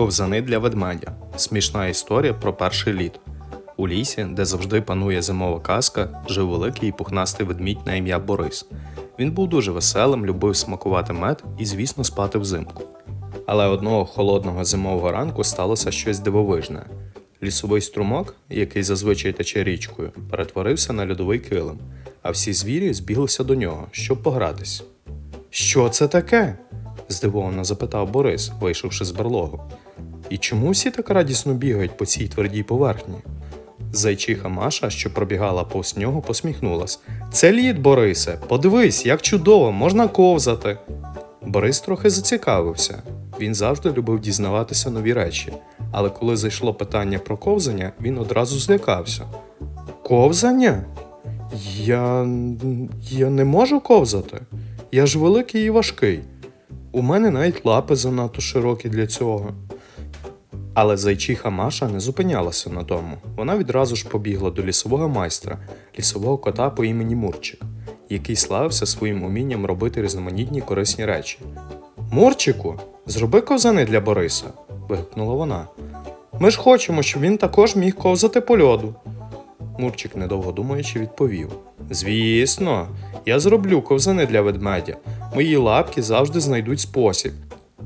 Ковзани для ведмедя. Смішна історія про перший літ. У лісі, де завжди панує зимова казка, жив великий і пухнастий ведмідь на ім'я Борис. Він був дуже веселим, любив смакувати мед і, звісно, спати взимку. Але одного холодного зимового ранку сталося щось дивовижне. Лісовий струмок, який зазвичай тече річкою, перетворився на льодовий килим, а всі звірі збіглися до нього, щоб погратись. Що це таке? Здивовано запитав Борис, вийшовши з берлогу. І чому всі так радісно бігають по цій твердій поверхні? Зайчиха Маша, що пробігала повз нього, посміхнулась. Це лід, Борисе, подивись, як чудово, можна ковзати. Борис трохи зацікавився. Він завжди любив дізнаватися нові речі, але коли зайшло питання про ковзання, він одразу злякався. Ковзання? Я. я не можу ковзати. Я ж великий і важкий. У мене навіть лапи занадто широкі для цього. Але зайчиха Маша не зупинялася на тому. Вона відразу ж побігла до лісового майстра, лісового кота по імені Мурчик, який славився своїм умінням робити різноманітні корисні речі. Мурчику, зроби ковзани для Бориса. вигукнула вона. Ми ж хочемо, щоб він також міг ковзати по льоду. Мурчик, недовго думаючи, відповів: Звісно, я зроблю ковзани для ведмедя. Мої лапки завжди знайдуть спосіб.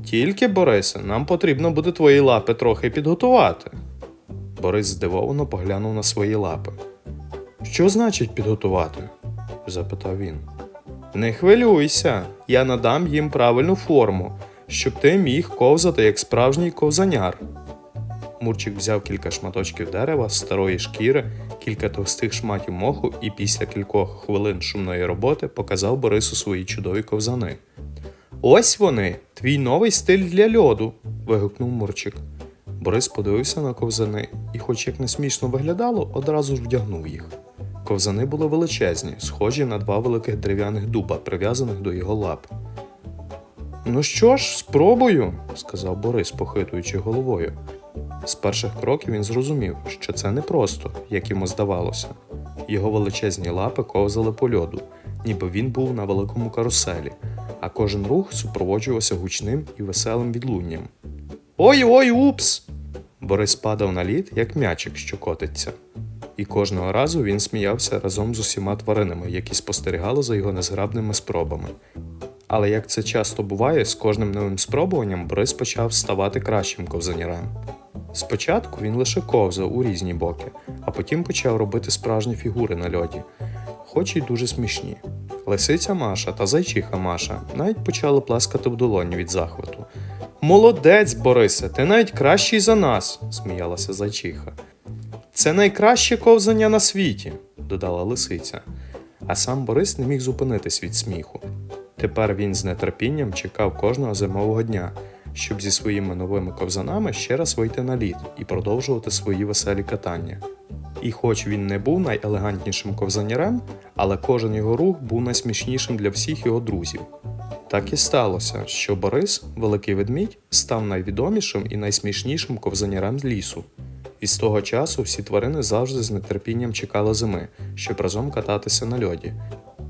Тільки, Борисе, нам потрібно буде твої лапи трохи підготувати. Борис здивовано поглянув на свої лапи. Що значить підготувати? запитав він. Не хвилюйся, я надам їм правильну форму, щоб ти міг ковзати як справжній ковзаняр. Мурчик взяв кілька шматочків дерева, старої шкіри, кілька товстих шматів моху і після кількох хвилин шумної роботи показав Борису свої чудові ковзани. Ось вони, твій новий стиль для льоду. вигукнув Мурчик. Борис подивився на ковзани і, хоч як не смішно виглядало, одразу ж вдягнув їх. Ковзани були величезні, схожі на два великих дерев'яних дуба, прив'язаних до його лап. Ну що ж, спробую, сказав Борис, похитуючи головою. З перших кроків він зрозумів, що це не просто, як йому здавалося. Його величезні лапи ковзали по льоду, ніби він був на великому каруселі, а кожен рух супроводжувався гучним і веселим відлунням. Ой-ой, упс! Борис падав на лід, як м'ячик, що котиться. І кожного разу він сміявся разом з усіма тваринами, які спостерігали за його незграбними спробами. Але як це часто буває, з кожним новим спробуванням Борис почав ставати кращим ковзанярем. Спочатку він лише ковзав у різні боки, а потім почав робити справжні фігури на льоді, хоч і дуже смішні. Лисиця Маша та зайчиха Маша навіть почали плескати в долоні від захвату. Молодець, Борисе, ти навіть кращий за нас, сміялася зайчиха. Це найкраще ковзання на світі, додала лисиця. А сам Борис не міг зупинитись від сміху. Тепер він з нетерпінням чекав кожного зимового дня, щоб зі своїми новими ковзанами ще раз вийти на лід і продовжувати свої веселі катання. І хоч він не був найелегантнішим ковзанярем, але кожен його рух був найсмішнішим для всіх його друзів. Так і сталося, що Борис, великий ведмідь, став найвідомішим і найсмішнішим ковзанярем з лісу. І з того часу всі тварини завжди з нетерпінням чекали зими, щоб разом кататися на льоді,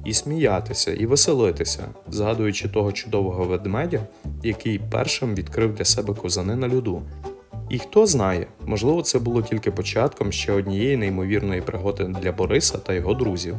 і сміятися, і веселитися, згадуючи того чудового ведмедя, який першим відкрив для себе козани на льоду. І хто знає, можливо, це було тільки початком ще однієї неймовірної пригоди для Бориса та його друзів.